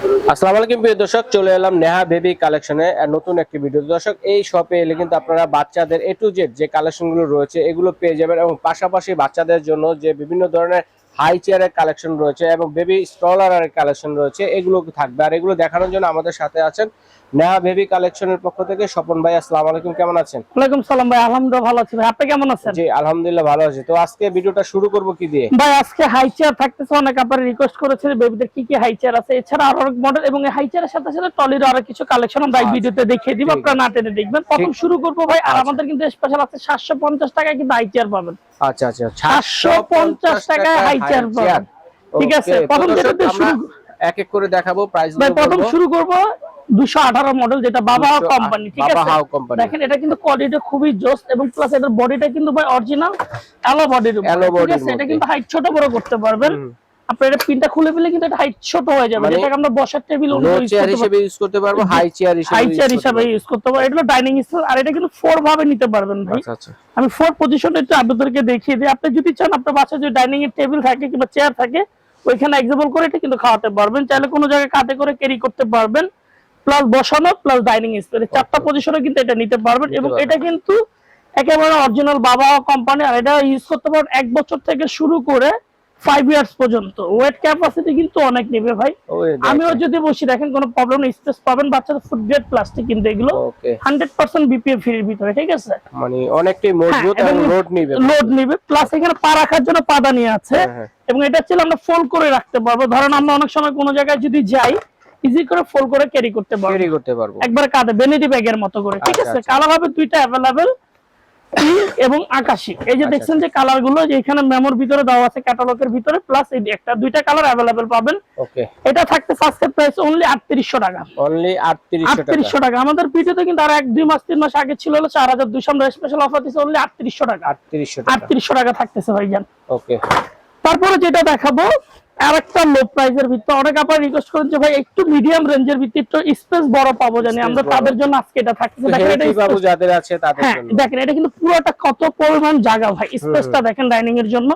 আসসালামু আলাইকুম প্রিয় দর্শক, চলে এলাম নেহা বেবি কালেকশনে। নতুন একটি ভিডিও দর্শক, এই শপে এলে কিন্তু আপনারা বাচ্চাদের এ টু জেড যে কালেকশনগুলো রয়েছে, এগুলো পেয়ে যাবেন এবং পাশাপাশি বাচ্চাদের জন্য যে বিভিন্ন ধরনের হাই চেয়ারের কালেকশন রয়েছে এবং বেবি স্ট্রলারের কালেকশন রয়েছে, এগুলো থাকবে। আর এগুলো দেখানোর জন্য আমাদের সাথে আছেন নেহা বেবি কালেকশনের পক্ষ থেকে স্বপন ভাই আসসালামু আলাইকুম কেমন আছেন? ওয়ালাইকুম সালাম ভাই আলহামদুলিল্লাহ ভালো আছি ভাই। আপনি কেমন আছেন? জি আলহামদুলিল্লাহ ভালো আছি। তো আজকে ভিডিওটা শুরু করব কি দিয়ে? ভাই আজকে হাই চেয়ার থাকতেছে অনেক আপনারা রিকোয়েস্ট করেছেন বেবিদের কি কি হাই চেয়ার আছে। এছাড়া আরও অনেক মডেল এবং এই হাই চেয়ারের সাথে সাথে টলির আরও কিছু কালেকশন আমরা এই আচ্ছা। ভিডিওতে দেখিয়ে দিব আপনারা না টেনে দেখবেন। প্রথম শুরু করব ভাই আর আচ্ছা। আমাদের কিন্তু স্পেশাল আছে সাতশো পঞ্চাশ টাকায় কিন্তু হাই চেয়ার পাবেন। আচ্ছা আচ্ছা 750 টাকায় high chair পাবেন। ঠিক আছে, প্রথম যেটাতে শুরু- এক এক করে দেখাবো প্রাইস ভাই প্রথম শুরু করব দুশো আঠারো মডেল যেটা বাবা 218 কোম্পানি ঠিক আছে? হাও। দেখেন এটা কিন্তু কোয়ালিটি খুবই জোস এবং প্লাস এটার বডিটা কিন্তু ভাই অরিজিনাল অ্যালো বডির ঠিক আছে? এটা কিন্তু হাইট ছোট বড় করতে পারবেন। আপনার এটা পিনটা খুলে ফেলে কিন্তু এটা হাইট ছোট হয়ে যাবে। মানে যেটাকে আমরা বসার টেবিল হিসেবে ইউজ করতে পারব হাই চেয়ার হিসেবে হাই চেয়ার হিসাবে। ইউজ করতে পারব। এটা ডাইনিং স্পেস আর এটা কিন্তু ফোর ভাবে নিতে পারবেন ভাই। আচ্ছা আচ্ছা। আমি ফোর পজিশনে একটু আপনাদেরকে দেখিয়ে দিই। আপনি যদি চান আপনার বাসায় যদি ডাইনিং এর টেবিল থাকে কিংবা চেয়ার থাকে ওইখানে এক্সাম্পল করে এটা কিন্তু খাওয়াতে পারবেন। চাইলে কোনো জায়গায় কাতে করে ক্যারি করতে পারবেন। প্লাস বসানো প্লাস ডাইনিং স্পেস চারটা পজিশনে কিন্তু এটা নিতে পারবেন এবং এটা কিন্তু একেবারে অরিজিনাল বাবা কোম্পানি আর এটা ইউজ করতে পারবেন এক বছর থেকে শুরু করে ফাইভ ইয়ার্স পর্যন্ত। ওয়েট ক্যাপাসিটি কিন্তু অনেক নেবে ভাই। আমিও যদি বসি দেখেন কোনো প্রবলেম নেই স্পেস পাবেন বাচ্চাদের ফুড গ্রেড প্লাস্টিক কিন্তু এগুলো হান্ড্রেড পার্সেন্ট বিপিএ ফ্রির ভিতরে ঠিক আছে? মানে অনেকটাই মজবুত হ্যাঁ, এবং লোড নিবে লোড নিবে প্লাস এখানে পা রাখার জন্য পাদানি আছে হ্যাঁ, হ্যাঁ। এবং এটা ছিল আমরা ফোল্ড করে রাখতে পারব। ধরেন আমরা অনেক সময় কোনো জায়গায় যদি যাই ইজি করে ফোল্ড করে ক্যারি করতে পারব। ক্যারি করতে পারব। একবার কাঁধে ব্যাগের মতো করে ঠিক আচ্ছা, আছে? আচ্ছা। কালার হবে দুইটা এবং আকাশি। এই যে আচ্ছা, দেখছেন যে কালারগুলো এখানে মেমোর ভিতরে দেওয়া আছে ক্যাটালগের ভিতরে প্লাস এই একটা দুইটা কালার অ্যাভেলেবেল পাবেন। ওকে এটা থাকতে প্রাইস অনলি আটত্রিশশো টাকা। অনলি 3800 টাকা। আটত্রিশশো টাকা। আমাদের ভিডিওতে কিন্তু আর এক দুই মাস তিন মাস আগে ছিল হলো চার হাজার দুইশো। আমরা স্পেশাল অফার দিচ্ছি অনলি আটত্রিশশো টাকা। 3800 টাকা। আটত্রিশশো টাকা থাকতেছে ভাইজান। ওকে তারপরে যেটা দেখাবো আর একটা লো প্রাইসের ভিতরে অনেক আপনারা রিকোয়েস্ট করেন যে ভাই একটু মিডিয়াম রেঞ্জের ভিতরে একটু স্পেস বড় পাবো জানি আমরা তাদের জন্য আজকে এটা থাকতেছে। তো দেখেন এটা space- যাদের আছে তাদের হ্যাঁ জন্য। দেখেন এটা কিন্তু পুরোটা কত পরিমাণ জায়গা ভাই স্পেসটা দেখেন ডাইনিং এর জন্য।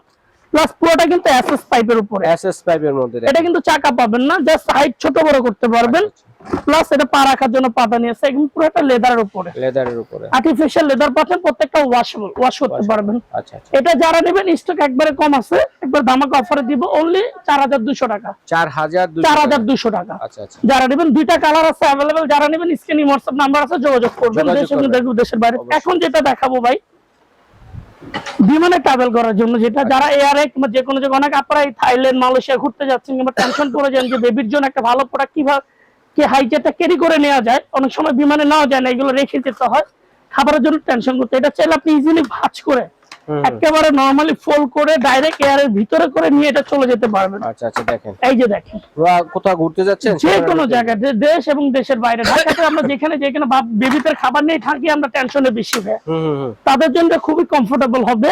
প্লাস পুরোটা কিন্তু এসএস পাইপের উপরে। এসএস পাইপের মধ্যে এটা কিন্তু চাকা পাবেন না জাস্ট হাইট ছোট বড় করতে পারবেন। প্লাস এটা পা রাখার জন্য পাতা নিয়ে আছে একদম পুরোটা লেদারের উপরে। লেদারের উপরে। আর্টিফিশিয়াল লেদার পাচ্ছেন প্রত্যেকটা ওয়াশেবল ওয়াশ করতে পারবেন। আচ্ছা আচ্ছা। এটা যারা নেবেন স্টক একবারে কম আছে একবার ধামাকা অফারে দিব অনলি চার হাজার দুশো টাকা। 4200 চার হাজার দুশো টাকা। আচ্ছা আচ্ছা। যারা নেবেন দুইটা কালার আছে যারা নেবেন স্ক্রিনে নাম্বার আছে যোগাযোগ করবেন দেশের বাইরে। এখন যেটা দেখাবো ভাই বিমানে ট্রাভেল করার জন্য যেটা। যারা এয়ারে কিংবা যে কোনো জায়গায় অনেক আপনারা থাইল্যান্ড মালয়েশিয়া ঘুরতে যাচ্ছেন কিংবা টেনশন করে যান যে বেবির জন্য একটা ভালো প্রোডাক্ট কীভাবে কি হাইজেটটা ক্যারি করে নেওয়া যায় অনেক সময় বিমানে নেওয়া যায় না এগুলো রেখে যেতে হয়। খাবারের জন্য টেনশন করতে এটা চাইলে আপনি ইজিলি ভাঁজ করে। একেবারে নরমালি ফোল্ড করে ডাইরেক্ট এয়ারের ভিতরে করে নিয়ে এটা চলে যেতে পারবেন। আচ্ছা আচ্ছা দেখেন। এই যে দেখেন। কোথাও ঘুরতে যাচ্ছেন? যে কোনো জায়গায় দেশ এবং দেশের বাইরে। ঢাকাতে আমরা যেখানে যেখানে বেবিদের খাবার নিয়ে থাকি আমরা টেনশনে বেশি হয়। হুম তাদের জন্য খুবই কমফোর্টেবল হবে।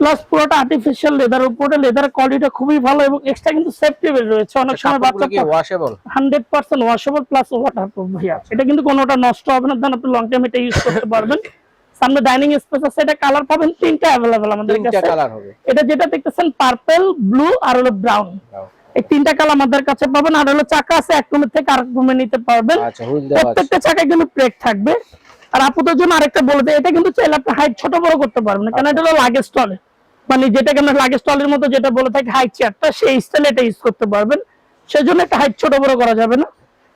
প্লাস পুরোটা আর্টিফিশিয়াল লেদার উপরে লেদার কোয়ালিটি খুবই ভালো এবং এক্সট্রা কিন্তু সেফটি রয়েছে। অনেক সময় বাচ্চা কি washable hundred percent washable plus waterproof ভাইয়া। এটা কিন্তু কোনোটা নষ্ট হবে না দেন আপনি লং টাইম এটা ইউজ করতে পারবেন। সামনে ডাইনিং স্পেস আছে এটা কালার পাবেন তিনটা অ্যাভেলেবেল আমাদের তিনটা কাছে। কালার হবে। এটা যেটা দেখতেছেন পার্পল ব্লু আর হলো ব্রাউন এই তিনটা কালার আমাদের কাছে পাবেন আর হলো চাকা আছে এক রুমের থেকে আরেক রুমে নিতে পারবেন। আচ্ছা প্রত্যেকটা চাকায় কিন্তু ব্রেক থাকবে। আর আপুদের জন্য আরেকটা বলে এটা কিন্তু চাইলে আপনি হাইট ছোট বড় করতে পারবেন কারণ এটা হলো লাগেজ টলে মানে যেটাকে আমরা লাগেজ টলের মতো যেটা বলে থাকি হাইট চেয়ারটা সেই স্টাইলে এটা ইউজ করতে পারবেন। সেজন্য একটা হাইট ছোট বড় করা যাবে না।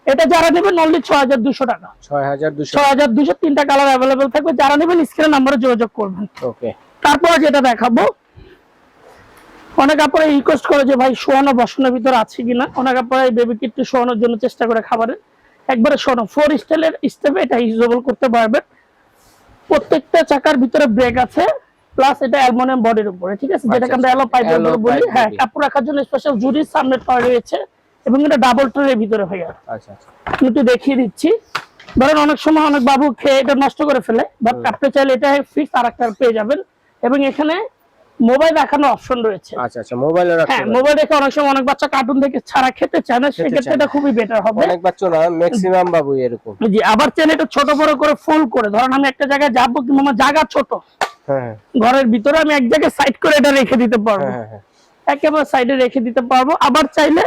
এটা যারা নেবেন অনলি ছয় হাজার দুশো টাকা। 6200 ছয় হাজার দুশো তিনটা কালার অ্যাভেলেবেল থাকবে। যারা নেবেন স্ক্রিনের নাম্বারে যোগাযোগ করবেন। ওকে। তারপরে যেটা দেখাবো অনেক আপনারা রিকোয়েস্ট করে যে ভাই শোয়ানো বসানোর ভিতরে আছে কিনা? অনেক আপনারা এই বেবিকে একটু শোয়ানোর জন্য চেষ্টা করে খাবারের। একবারে শোনো ফোর স্টাইলের স্টেপে এটা ইউজেবল করতে পারবেন। প্রত্যেকটা চাকার ভিতরে ব্রেক আছে প্লাস এটা অ্যালুমিনিয়াম বডির উপরে ঠিক আছে? যেটাকে আমরা অ্যালো Alloy বলি। হ্যাঁ কাপড় রাখার জন্য স্পেশাল জুরির সামনে টয় রয়েছে এবং এটা ডাবল ট্রের ভিতরে হয়ে যাবে আচ্ছা আচ্ছা। আমি একটু দেখিয়ে দিচ্ছি। ধরেন অনেক সময় অনেক বাবু খেয়ে এটা নষ্ট করে ফেলে বাট আপনি চাইলে এটা ফিক্স আর একটা পেয়ে যাবেন। এবং এখানে মোবাইল দেখানোর অপশন রয়েছে। আচ্ছা আচ্ছা মোবাইলে রাখতে হ্যাঁ মোবাইল দেখে অনেক সময় অনেক বাচ্চা কার্টুন দেখে ছাড়া খেতে চায় না সেক্ষেত্রে এটা খুবই বেটার হবে। অনেক বাচ্চা না ম্যাক্সিমাম বাবু এরকম। জি আবার চাইলে এটা ছোট বড় করে ফোল্ড করে। ধরেন আমি একটা জায়গায় যাব কিংবা আমার জায়গা ছোট। হ্যাঁ হ্যাঁ। ঘরের ভিতরে আমি এক জায়গায় সাইড করে এটা রেখে দিতে পারব। হ্যাঁ হ্যাঁ একেবারে সাইডে রেখে দিতে পারব। আবার চাইলে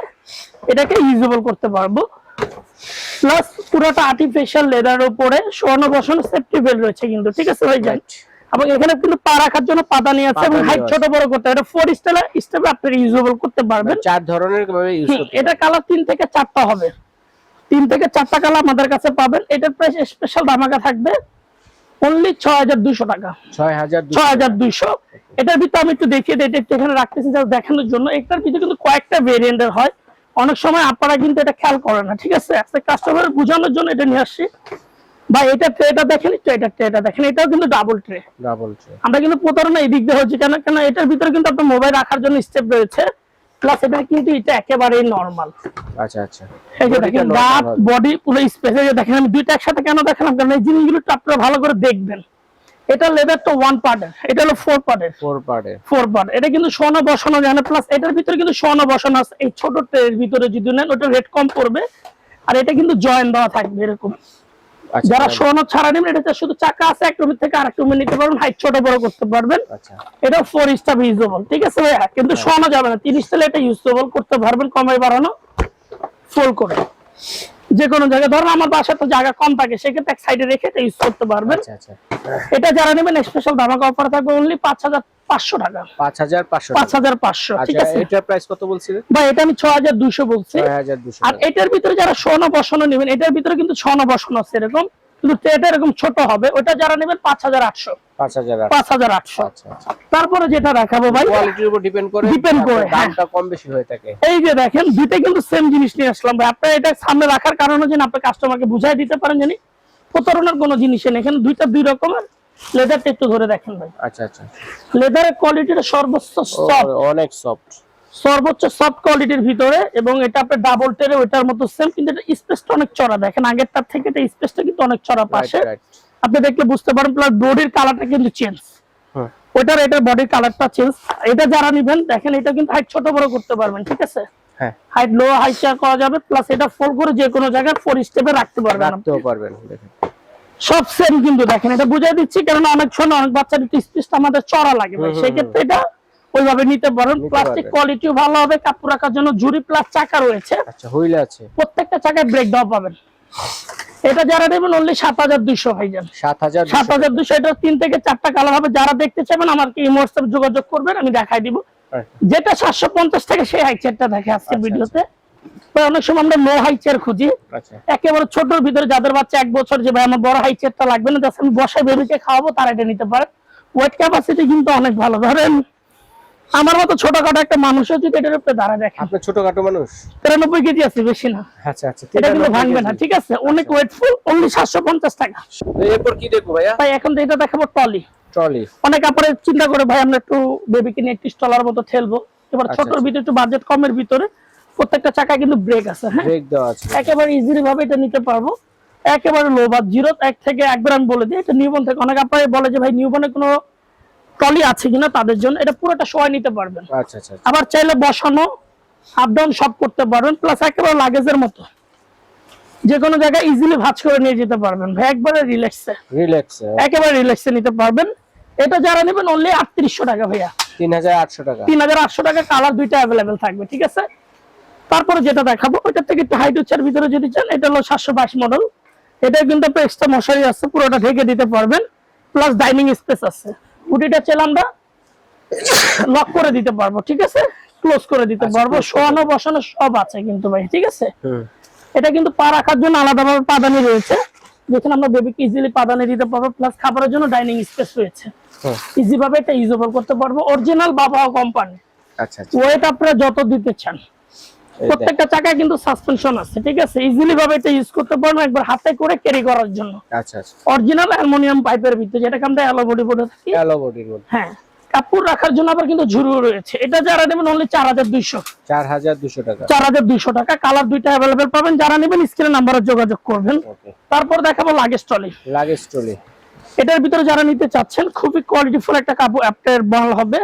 এটাকে ইউজেবল করতে পারব। প্লাস পুরোটা আর্টিফিশিয়াল লেদার উপরে স্বর্ণ বসানো সেফটি বেল্ট রয়েছে কিন্তু ঠিক আছে ভাই যান এবং এখানে কিন্তু পা রাখার জন্য পাদানি আছে এবং হাইট ছোট বড় করতে এটা ফোর স্টাইল স্টেপে আপনি ইউজেবল করতে পারবেন। চার ধরনের ভাবে ইউজ করতে এটা কালার তিন থেকে চারটা হবে। তিন থেকে চারটা কালার আমাদের কাছে পাবেন। এটার প্রাইস স্পেশাল দামাকা থাকবে অনলি ছয় হাজার দুশো টাকা। ছয় হাজার ছয় হাজার দুইশো। এটার ভিতরে আমি একটু দেখিয়ে দিই এটা এখানে রাখতেছি যা দেখানোর জন্য। এটার ভিতরে কিন্তু কয়েকটা ভেরিয়েন্টের হয়। অনেক সময় আপনারা কিন্তু এটা খেয়াল করে না ঠিক আছে? কাস্টমার বোঝানোর জন্য এটা নিয়ে আসছি। বা এটা ট্রেটা দেখেন একটু এটা ট্রেটা দেখেন এটাও কিন্তু ডাবল ট্রে ডাবল ট্রে আমরা কিন্তু প্রতারণা এই দিক দিয়ে হচ্ছে কেন কেন এটার ভিতরে কিন্তু আপনার মোবাইল রাখার জন্য স্টেপ রয়েছে। প্লাস এটা কিন্তু এটা একেবারেই নর্মাল আচ্ছা আচ্ছা। এই যে দেখেন দাঁত বডি পুরো স্পেস এই যে দেখেন আমি দুইটা একসাথে কেন দেখালাম? কারণ এই জিনিসগুলো আপনারা ভালো করে দেখবেন। এটা লেদার তো ওয়ান পার্টের এটা হলো ফোর পার্টের ফোর পার্টে ফোর পার্ট এটা কিন্তু সোনা বসানো যায় না প্লাস এটার ভিতরে কিন্তু সোনা বসানো আছে। এই ছোট ট্রের ভিতরে যদি নেন ওটা রেট কম পড়বে। আর এটা কিন্তু জয়েন দেওয়া থাকবে এরকম। যারা সোনো ছাড়া নেবেন এটা শুধু চাকা আছে এক রুমের থেকে আরেক রুমে নিতে পারবেন হাইট ছোট বড় করতে পারবেন। আচ্ছা। এটা ফোর স্টার ইউজেবল ঠিক আছে ভাইয়া? কিন্তু সোনো যাবে না তিরিশ তালে এটা ইউজেবল করতে পারবেন কমাই বাড়ানো ফুল করে। যে কোনো জায়গায়। ধরুন আমার বাসায় তো জায়গা কম থাকে সেক্ষেত্রে এক সাইডে রেখে এটা ইউজ করতে পারবেন। আচ্ছা আচ্ছা। এটা যারা নেবেন স্পেশাল ধামাকা অফার থাকবে অনলি পাঁচ হাজার পাঁচশো টাকা। পাঁচ হাজার পাঁচশো পাঁচ হাজার পাঁচশো ঠিক আচ্ছা আছে? এটার প্রাইস কত বলছিলেন? বা এটা আমি ছ হাজার দুশো বলছি। আর এটার ভিতরে যারা সোনা বসানো নেবেন এটার ভিতরে কিন্তু বসানো আছে এরকম কিন্তু এটা এরকম ছোট হবে ওটা যারা নেবেন পাঁচ হাজার আটশো। আচ্ছা আচ্ছা। তারপরে যেটা দেখাবো ভাই কোয়ালিটির উপর ডিপেন্ড করে Depend করে, হ্যাঁ। দামটা কম বেশি হয়ে থাকে। এই যে দেখেন দুইটা কিন্তু সেম জিনিস নিয়ে আসলাম ভাই। আপনার এটা সামনে রাখার কারণে যেন আপনি কাস্টমারকে বুঝাই দিতে পারেন জানি। প্রতারণার কোনো জিনিস নেই। এখানে দুইটা দুই রকমের লেদারটা একটু ধরে দেখেন ভাই। আচ্ছা আচ্ছা। লেদারের কোয়ালিটিটা সর্বোচ্চ সফট অনেক সফট সর্বোচ্চ সফট কোয়ালিটির ভিতরে এবং এটা আপনার ডাবল টেরে ওইটার মতো সেম কিন্তু এটা স্পেসটা অনেক চড়া দেখেন আগেরটার থেকে এটা স্পেসটা কিন্তু অনেক চড়া পাশে। আপনি দেখলে বুঝতে পারেন প্লাস বডির কালারটা কিন্তু চেঞ্জ হুম ওইটার এটার বডির কালারটা চেঞ্জ এটা যারা নিবেন দেখেন এটা কিন্তু হাইট ছোট বড় করতে পারবেন ঠিক আছে? হ্যাঁ। হাইট লো হাইট চেয়ার করা যাবে প্লাস এটা ফোল করে যে কোনো জায়গায় ফোর স্টেপে রাখতে পারবেন রাখতেও পারবেন দেখেন। সব সেম কিন্তু দেখেন এটা বুঝাই দিচ্ছি কারণ অনেক সময় অনেক আমাদের চড়া লাগে ভাই। হুম, হুম, সেই ক্ষেত্রে এটা ওইভাবে নিতে পারেন। প্লাস্টিক। কোয়ালিটিও ভালো হবে কাপড় রাখার জন্য ঝুড়ি প্লাস চাকা রয়েছে। আচ্ছা হুইল আছে। প্রত্যেকটা চাকায় ব্রেক দেওয়া পাবেন। এটা যারা নেবেন অনলি সাত হাজার দুইশো ভাইজান সাত হাজার সাত হাজার দুইশো এটা তিন থেকে চারটা কালার হবে। যারা দেখতে চাইবেন আমাকে হোয়াটসঅ্যাপ যোগাযোগ করবেন আমি দেখাই দিব। যেটা সাতশো পঞ্চাশ থেকে সেই হাই চেয়ারটা দেখে আজকে আচ্ছা, ভিডিওতে। অনেক সময় আমরা লো হাই চেয়ার খুঁজি। আচ্ছা। একেবারে ছোটর ভিতরে যাদের বাচ্চা এক বছর যে ভাই আমার বড় হাই চেয়ারটা লাগবে না জাস্ট আমি বসায় বেবিকে খাওয়াবো তারা এটা নিতে পারে। ওয়েট ক্যাপাসিটি কিন্তু অনেক ভালো। ধরেন আমার মতো ছোটখাটো একটা মানুষও যদি এটার উপরে দাঁড়ায় দেখেন। আপনি ছোটখাটো মানুষ? তিরানব্বই কেজি আছে বেশি না। আচ্ছা আচ্ছা এটা কিন্তু ভাঙবে না ঠিক আছে? অনেক ওয়েটফুল অনলি সাতশো পঞ্চাশ টাকা। তো এরপর কি দেখব ভাইয়া? তাই এখন তো এটা দেখাবো টলি ট্রলি। অনেক আপনারা চিন্তা করে ভাই আমরা একটু বেবিকে নিয়ে একটু টলার মতো ঠেলবো। এবার আচ্ছা, ছোটর আচ্ছা। ভিতরে একটু বাজেট কমের ভিতরে প্রত্যেকটা চাকা কিন্তু ব্রেক আছে হ্যাঁ? ব্রেক দেওয়া আছে। একেবারে ইজিলি ভাবে এটা নিতে পারব। একেবারে লো বা জিরো এক থেকে একবার আমি বলে দিই। এটা নিউবন থেকে অনেক আপনারা বলে যে ভাই নিউবনে কোনো টলি আছে কিনা তাদের জন্য এটা পুরোটা সময় নিতে পারবেন। আচ্ছা আচ্ছা আচ্ছা। আবার চাইলে বসানো আপ ডাউন সব করতে পারবেন প্লাস একেবারে লাগেজের মতো। যে কোনো জায়গায় ইজিলি ভাঁজ করে নিয়ে যেতে পারবেন। ভাই একবারে রিল্যাক্সে রিল্যাক্স একেবারে রিল্যাক্সে নিতে পারবেন। এটা যারা নেবেন অনলি আটত্রিশশো টাকা ভাইয়া। তিন হাজার আটশো টাকা। তিন হাজার আটশো টাকা কালার দুইটা অ্যাভেলেবেল থাকবে ঠিক আছে? তারপরে যেটা দেখাবো ওইটা থেকে একটু হাইট উচ্চার ভিতরে যদি চান এটা হলো সাতশো বাইশ মডেল এটা কিন্তু এক্সট্রা মশারি আছে পুরোটা ঢেকে দিতে পারবেন। প্লাস ডাইনিং স্পেস আছে। উটিটা চাইলে আমরা লক করে দিতে পারব ঠিক আছে? ক্লোজ করে দিতে আচ্ছা, পারব। শোয়ানো বসানো সব আছে কিন্তু ভাই ঠিক আছে? এটা কিন্তু পা রাখার জন্য আলাদাভাবে পাদানি রয়েছে। যেখানে আমরা বেবিকে ইজিলি পাদানি দিতে পারব প্লাস খাবারের জন্য ডাইনিং স্পেস রয়েছে। ইজি ভাবে এটা ইউজেবল করতে পারব। অরিজিনাল বাবা কোম্পানি আচ্ছা আচ্ছা। ওয়েট আপনারা যত দিতে চান। প্রত্যেকটা চাকায় কিন্তু সাসপেনশন আছে ঠিক আছে? ইজিলি ভাবে এটা ইউজ করতে পারব একবার হাতে করে ক্যারি করার জন্য। আচ্ছা আচ্ছা। অরিজিনাল অ্যালুমিনিয়াম পাইপের ভিতরে যেটাকে আমরা অ্যালো বডি বলে থাকি। হ্যালো বডির মধ্যে হ্যাঁ কাপড় রাখার জন্য আবার কিন্তু ঝুড়ি রয়েছে। এটা যারা নেবেন অনলি চার হাজার দুইশো। চার হাজার দুশো টাকা। চার হাজার দুইশো টাকা। কালার দুইটা অ্যাভেলেবেল পাবেন। যারা নেবেন স্ক্রিনে নাম্বারে যোগাযোগ করবেন। তারপর দেখাবো লাগেজ টলি লাগেজ ট্রলি এটার ভিতরে যারা নিতে চাচ্ছেন খুবই কোয়ালিটিফুল একটা কাপড় অ্যাপটের বল হবে।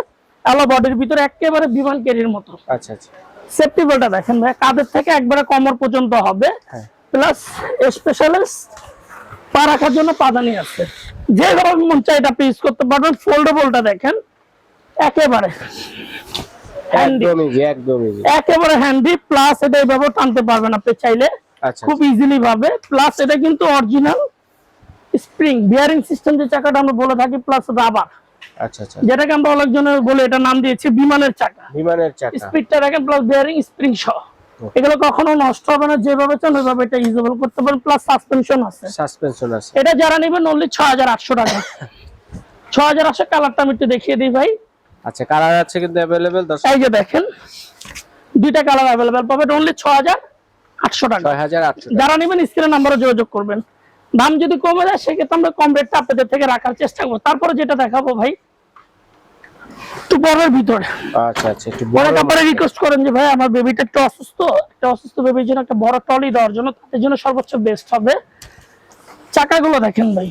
অ্যালো বডির ভিতরে একেবারে বিমান কেরির মতো। আচ্ছা আচ্ছা। সেফটি বেলটা দেখেন ভাই কাঁধের থেকে একবারে কমর পর্যন্ত হবে। হ্যাঁ। প্লাস স্পেশালিস্ট পা রাখার জন্য পাদানি আছে। যে ধরনের মন চাই এটা ইউজ করতে পারবেন। ফোল্ডেবলটা দেখেন একেবারে হ্যান্ডি একেবারে প্লাস এটা এইভাবে টানতে পারবেন আপনি চাইলে। আচ্ছা খুব ইজিলি ভাবে। প্লাস এটা কিন্তু অরিজিনাল স্প্রিং বিয়ারিং সিস্টেম যে চাকাটা আমরা বলে থাকি প্লাস রাবার আচ্ছা আচ্ছা। যেটাকে আমরা অনেকজনের বলে এটা নাম দিয়েছি বিমানের চাকা। বিমানের চাকা। স্পিডটা রাখেন প্লাস বিয়ারিং স্প্রিং সহ এগুলো কখনো নষ্ট হবে না যেভাবে চান ওইভাবে এটা ইউজেবল করতে পারেন প্লাস সাসপেনশন আছে। সাসপেনশন আছে। এটা যারা নেবেন অনলি ছয় হাজার আটশো টাকা। ছয় হাজার আটশো কালারটা আমি একটু দেখিয়ে দিই ভাই। আচ্ছা কালার আছে কিন্তু এই যে দেখেন দুইটা কালার পাবেন অনলি টাকা। যারা নেবেন স্ক্রিনের নাম্বারে যোগাযোগ করবেন। দাম যদি কমে যায় সেক্ষেত্রে আমরা কম রেটটা আপনাদের থেকে রাখার চেষ্টা করব। তারপরে যেটা দেখাবো ভাই একটু বড়ের ভিতরে। আচ্ছা আচ্ছা একটু বড় রিকোয়েস্ট করেন যে ভাই আমার বেবিটা একটু অসুস্থ একটা অসুস্থ বেবির জন্য একটা বড় টলি দেওয়ার জন্য তাদের জন্য সর্বোচ্চ বেস্ট হবে। চাকাগুলো দেখেন ভাই।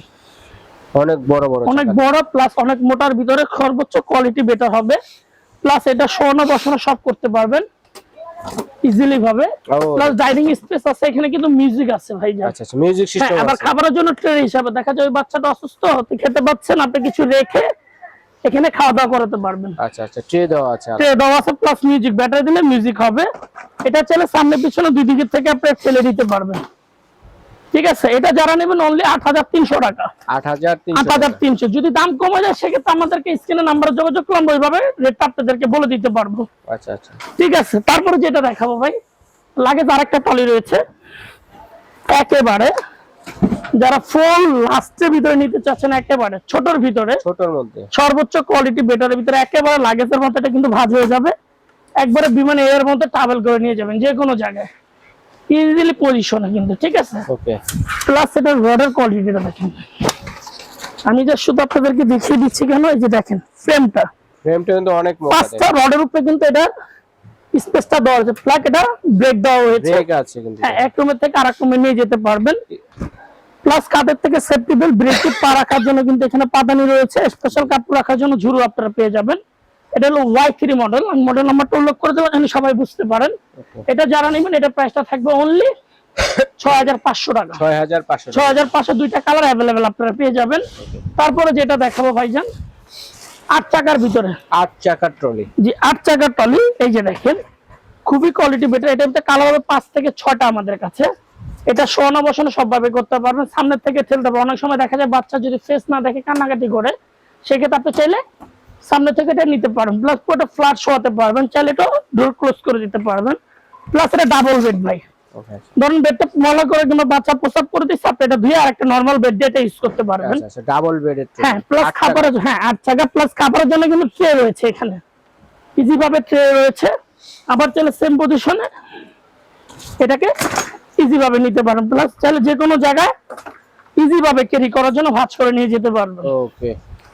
অনেক বড় বড় অনেক বড় প্লাস অনেক মোটার ভিতরে সর্বোচ্চ কোয়ালিটি বেটার হবে। প্লাস এটা শোনো বসানো সব করতে পারবেন। ইজিলি ভাবে। প্লাস ডাইনিং স্পেস আছে এখানে কিন্তু মিউজিক আছে ভাই আচ্ছা আচ্ছা মিউজিক সিস্টেম আছে আবার খাবারের জন্য ট্রে হিসাবে দেখা যায় ওই বাচ্চাটা অসুস্থ হতে খেতে পাচ্ছেন আপনি কিছু রেখে এখানে খাওয়া দাওয়া করাতে পারবেন। আচ্ছা আচ্ছা ট্রে দেওয়া আছে ট্রে দেওয়া আছে প্লাস মিউজিক ব্যাটারি দিলে মিউজিক হবে। এটা চাইলে সামনে পিছনে দুই দিকের থেকে আপনি ফেলে দিতে পারবেন। ঠিক আছে এটা যারা নেবেন অনলি আট হাজার তিনশো টাকা। আট হাজার তিনশো যদি দাম কমে যায় সেক্ষেত্রে আমাদেরকে স্ক্রিনে নাম্বারে যোগাযোগ করলাম ওইভাবে রেটটা আপনাদেরকে বলে দিতে পারব। আচ্ছা আচ্ছা। ঠিক আছে তারপরে যেটা দেখাবো ভাই লাগে আর একটা টলি রয়েছে। একেবারে যারা ফোন লাস্টের ভিতরে নিতে চাচ্ছেন একেবারে ছোটর ভিতরে ছোটর মধ্যে। সর্বোচ্চ কোয়ালিটি বেটারের ভিতরে একেবারে লাগেজের মতো এটা কিন্তু ভাজ হয়ে যাবে। একবারে বিমানে এর মধ্যে ট্রাভেল করে নিয়ে যাবেন যে কোনো জায়গায়। ইজিলি পজিশনে কিন্তু ঠিক আছে? ওকে প্লাস এটার রডের কোয়ালিটিটা দেখেন। আমি যা শুধু আপনাদেরকে দেখিয়ে দিচ্ছি কেন এই যে দেখেন ফ্রেমটা ফ্রেমটা কিন্তু অনেক মোটা পাঁচটা রডের উপরে কিন্তু এটা স্পেসটা দেওয়া হয়েছে। ফ্ল্যাগ এটা ব্রেক দেওয়া হয়েছে। ব্রেক আছে কিন্তু। হ্যাঁ এক রুমের থেকে আরেক রুমে নিয়ে যেতে পারবেন। প্লাস কাঠের থেকে সেফটি বেল্ট ব্রেক পা রাখার জন্য কিন্তু এখানে পাদানি রয়েছে। স্পেশাল কাপড় রাখার জন্য ঝুরু আপনারা পেয়ে যাবেন। এটা হলো ওয়াই থ্রি মডেল আমি মডেল নাম্বারটা উল্লেখ করে যেন সবাই বুঝতে পারেন। এটা যারা নেবেন এটা প্রাইসটা থাকবে অনলি ছয় হাজার পাঁচশো টাকা। ছয় হাজার পাঁচশো ছয় হাজার পাঁচশো দুইটা কালার অ্যাভেলেবেল আপনারা পেয়ে যাবেন। তারপরে যেটা দেখাবো ভাইজান আট চাকার ভিতরে। আট চাকার ট্রলি আট চাকার টলি এই যে দেখেন খুবই কোয়ালিটি বেটার এটা কালার হবে পাঁচ থেকে ছয়টা আমাদের কাছে। এটা শোয়ানো বসানো সবভাবে করতে পারবেন সামনের থেকে ঠেলতে পারবেন। অনেক সময় দেখা যায় বাচ্চা যদি ফেস না দেখে কান্নাকাটি করে সেক্ষেত্রে আপনি চাইলে সামনে থেকে এটা নিতে পারবেন। প্লাস পুরোটা ফ্ল্যাট শোয়াতে পারবেন। চাইলে এটা ডোর ক্লোজ করে দিতে পারবেন। প্লাস এটা ডাবল বেড ভাই। ওকে ধরুন বেডটা ময়লা করে কিংবা বাচ্চা প্রসাব করে দিচ্ছে আপনি এটা ধুয়ে আর একটা নর্মাল বেড দিয়ে এটা ইউজ করতে পারবেন। আচ্ছা আচ্ছা ডাবল বেডের হ্যাঁ প্লাস খাবারের হ্যাঁ আট টাকা প্লাস খাবারের জন্য কিন্তু ট্রে রয়েছে এখানে। ইজি ভাবে ট্রে রয়েছে। আবার চাইলে সেম পজিশনে এটাকে ইজি ভাবে নিতে পারেন প্লাস চাইলে যে কোনো জায়গায় ইজি ভাবে ক্যারি করার জন্য ভাঁজ করে নিয়ে যেতে পারবেন। ওকে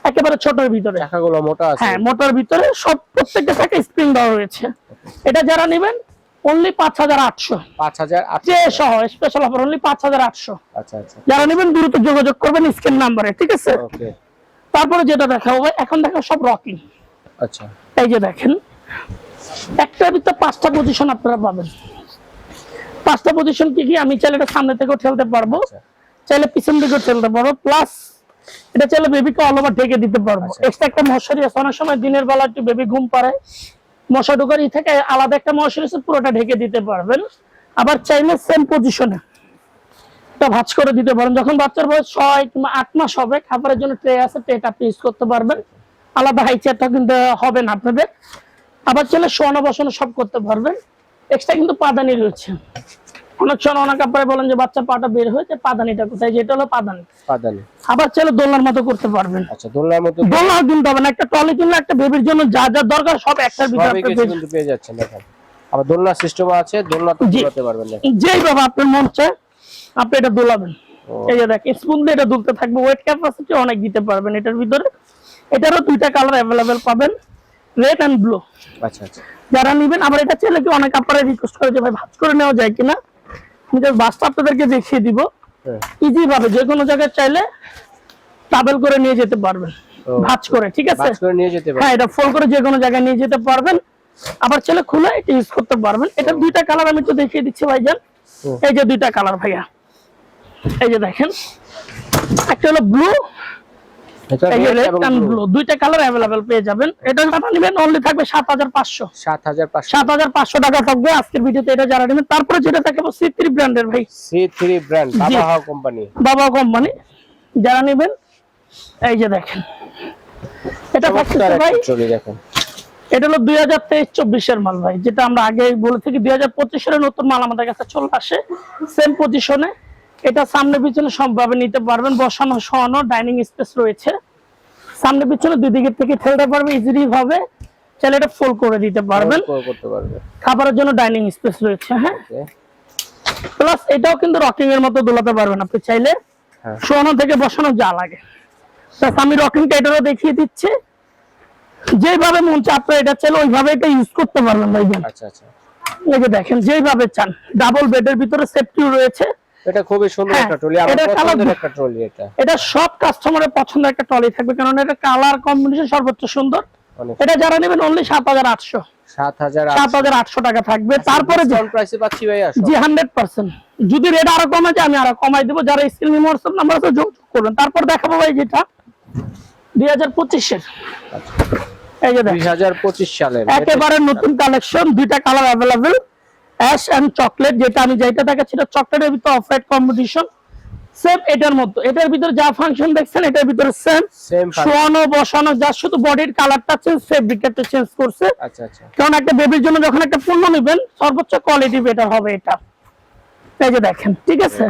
একেবারে ছোটের ভিতরে। চাকাগুলো মোটা আছে। হ্যাঁ মোটর ভিতরে সব প্রত্যেকটা চাকা স্প্রিং দেওয়া রয়েছে। এটা যারা নেবেন অনলি পাঁচ হাজার আটশো। পাঁচ হাজার সহ স্পেশাল অফার অনলি পাঁচ হাজার আটশো। আচ্ছা আচ্ছা। যারা নেবেন দ্রুত যোগাযোগ করবেন স্ক্রিন নাম্বারে ঠিক আছে? ওকে তারপরে যেটা দেখাবো এখন দেখা সব রকিং আচ্ছা। এই যে দেখেন একটার ভিতরে পাঁচটা পজিশন আপনারা পাবেন। পাঁচটা পজিশন কি কি? আমি চাইলে এটা সামনে থেকেও ঠেলতে পারব। আচ্ছা। চাইলে পিছন দিকেও ঠেলতে পারব। প্লাস এটা চাইলে বেবিকে অল ওভার ঢেকে দিতে পারব। আচ্ছা। এক্সট্রা একটা মশারি আছে অনেক সময় দিনের বেলা একটু বেবি ঘুম পাড়ে মশা ঢোকার ই থেকে আলাদা একটা মশারি আছে পুরোটা ঢেকে দিতে পারবেন। আবার চাইলে সেম পজিশনে এটা ভাঁজ করে দিতে পারেন। যখন বাচ্চার বয়স ছয় কিংবা আট মাস হবে খাবারের জন্য ট্রে আছে ট্রেটা আপনি ইউজ করতে পারবেন। আলাদা হাই চেয়ারটা কিন্তু হবে না আপনাদের। আবার চাইলে শোয়ানো বসানো সব করতে পারবেন। এক্সট্রা কিন্তু পাদানি রয়েছে। অনেক সময় অনেক আপনারা বলেন যে বাচ্চা পাটা বের হয়েছে পাদানিটা কোথায়? যেটা হলো পাদানি। পাদানি। আবার দোলনার মতো করতে পারবেন। আচ্ছা দোলনার মতো দোলনা কিনতে হবে না একটা টলি কিনলে একটা বেবির জন্য যা যা দরকার সব একটার ভিতরে আপনি পেয়ে যাচ্ছেন দেখেন। আবার দোলনা সিস্টেম আছে দোলনা তো। দোলাতে পারবেন যেই বাবা আপনার মন চায় আপনি এটা দোলাবেন। এই যে স্পুন দিয়ে এটা দুলতে থাকবে ওয়েট ক্যাপাসিটি অনেক দিতে পারবেন এটার ভিতরে। এটারও দুইটা কালার অ্যাভেলেবেল পাবেন রেড অ্যান্ড ব্লু আচ্ছা আচ্ছা। যারা নিবেন আবার এটা চাইলে কি অনেক আপনারা রিকোয়েস্ট করে যে ভাই ভাঁজ করে নেওয়া যায় কিনা? আমি বাসটা আপনাদেরকে দেখিয়ে দিব। হ্যাঁ। ইজি ভাবে যে কোনো জায়গায় চাইলে ট্রাভেল করে নিয়ে যেতে পারবেন। ভাজ করে ঠিক আছে? হ্যাঁ এটা ফোল্ড করে যে কোনো জায়গায় নিয়ে যেতে পারবেন। আবার ছেলে খুলে এটা ইউজ করতে পারবেন। এটা দুইটা কালার আমি তো দেখিয়ে দিচ্ছি ভাইজান। এই যে দুইটা কালার ভাইয়া। এই যে দেখেন। একটা হলো ব্লু দুইটা কালার অ্যাভেলেবেল পেয়ে যাবেন। এটা যারা নেবেন অনলি থাকবে সাত হাজার পাঁচশো। সাত হাজার পাঁচশো। সাত হাজার পাঁচশো টাকা থাকবে আজকের ভিডিওতে এটা যারা নেবেন। তারপরে যেটা থাকবে সি থ্রি ব্র্যান্ডের ভাই। সি থ্রি ব্র্যান্ড বাবা কোম্পানি বাবা কোম্পানি যারা নেবেন এই যে দেখেন। এটা থাকছে ভাই চলে দেখেন। এটা হলো দুই হাজার তেইশ চব্বিশের মাল ভাই। যেটা আমরা আগে বলে থাকি দুই হাজার পঁচিশ সালের নতুন মাল আমাদের কাছে চলে আসে। সেম পজিশনে এটা সামনে পিছনে সবভাবে নিতে পারবেন বসানো শোয়ানো ডাইনিং স্পেস রয়েছে। সামনে পিছনে দুই দিকের থেকে ঠেলতে পারবে ইজিলি ভাবে চাইলে এটা ফোল্ড করে দিতে পারবেন। করতে পারবে। খাবারের জন্য ডাইনিং স্পেস রয়েছে হ্যাঁ। প্লাস এটাও কিন্তু রকিং এর মতো দোলাতে পারবেন আপনি চাইলে। হ্যাঁ। শোয়ানো থেকে বসানো যা লাগে। আমি রকিংটা এটারও দেখিয়ে দিচ্ছি। যেভাবে মন চায় আপনার এটা চাইলে ওইভাবে এটা ইউজ করতে পারবেন ভাইজান। আচ্ছা আচ্ছা। এই যে দেখেন যেভাবে চান। ডাবল বেডের ভিতরে সেফটিও রয়েছে। এটা খুবই সুন্দর হ্যাঁ, একটা ট্রলি আমার পছন্দের একটা ট্রলি এটা। এটা সব কাস্টমারের পছন্দের একটা টলি থাকবে কারণ এটা কালার কম্বিনেশন সর্বোচ্চ সুন্দর। এটা যারা নেবেন অনলি সাত হাজার আটশো। সাত হাজার সাত হাজার আটশো টাকা থাকবে। তারপরে যে প্রাইসে পাচ্ছি সব? জি হান্ড্রেড পার্সেন্ট যদি রেট আরও কমে যায় আমি আরও কমাই দেবো। যারা স্ক্রিন হোয়াটসঅ্যাপ নাম্বার আছে করবেন তারপর দেখাবো ভাই যেটা। দুই হাজার পঁচিশের। এই যে দুই দেখেন হাজার পঁচিশ সালের। একেবারে নতুন কালেকশন দুইটা colour available ash and chocolate যেটা আমি যেটা দেখাচ্ছি চকলেটের ভিতরে অফ হোয়াইট কম্পিটিশন। সেম এটার মতো এটার ভিতরে যা ফাংশন দেখছেন এটার ভিতরে সেম শোয়ানো বসানো যা শুধু বডির কালারটা চেঞ্জ ফেব্রিকটা চেঞ্জ করছে। আচ্ছা আচ্ছা। কারণ একটা বেবির জন্য যখন একটা পণ্য নেবেন সর্বোচ্চ কোয়ালিটি বেটার হবে এটা। এই যে দেখেন ঠিক আছে?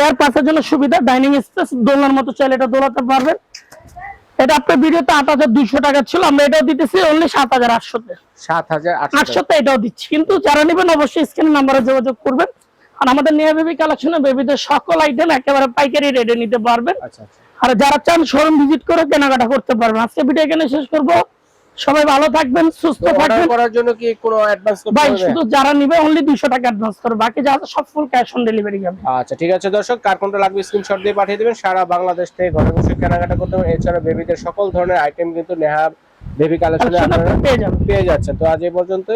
এয়ার পাসের জন্য সুবিধা ডাইনিং স্পেস দোলনার মতো চাইলে এটা দোলাতে পারবেন। এটা আপনার ভিডিওতে আট হাজার দুইশো টাকা ছিল আমরা এটাও দিতেছি অনলি সাত হাজার আটশোতে। সাত হাজার আটশো আটশোতে এটাও দিচ্ছি। কিন্তু যারা নেবেন অবশ্যই স্ক্রিন নাম্বারে যোগাযোগ করবেন। আর আমাদের নিয়ে বেবি কালেকশনে বেবিদের সকল আইটেম একেবারে পাইকারি রেটে নিতে পারবেন। আচ্ছা আচ্ছা। আর যারা চান শোরুম ভিজিট করে কেনাকাটা করতে পারবেন। আজকে ভিডিও এখানে শেষ করব। সবাই ভালো থাকবেন সুস্থ থাকবেন। করার জন্য কি কোনো অ্যাডভান্স করতে ভাই হবে? শুধু যারা নিবে অনলি দুইশো টাকা অ্যাডভান্স করবে বাকি যা সব ফুল ক্যাশ অন ডেলিভারি যাবে আচ্ছা ঠিক আছে দর্শক কার কোনটা লাগবে স্ক্রিনশট দিয়ে পাঠিয়ে দিবেন। সারা বাংলাদেশ থেকে ঘরে বসে কেনাকাটা করতে পারবেন এছাড়া বেবিদের সকল ধরনের আইটেম কিন্তু নেহা বেবি কালেকশনে আপনারা পেয়ে যাবেন। পেয়ে যাচ্ছেন। তো আজ এই পর্যন্ত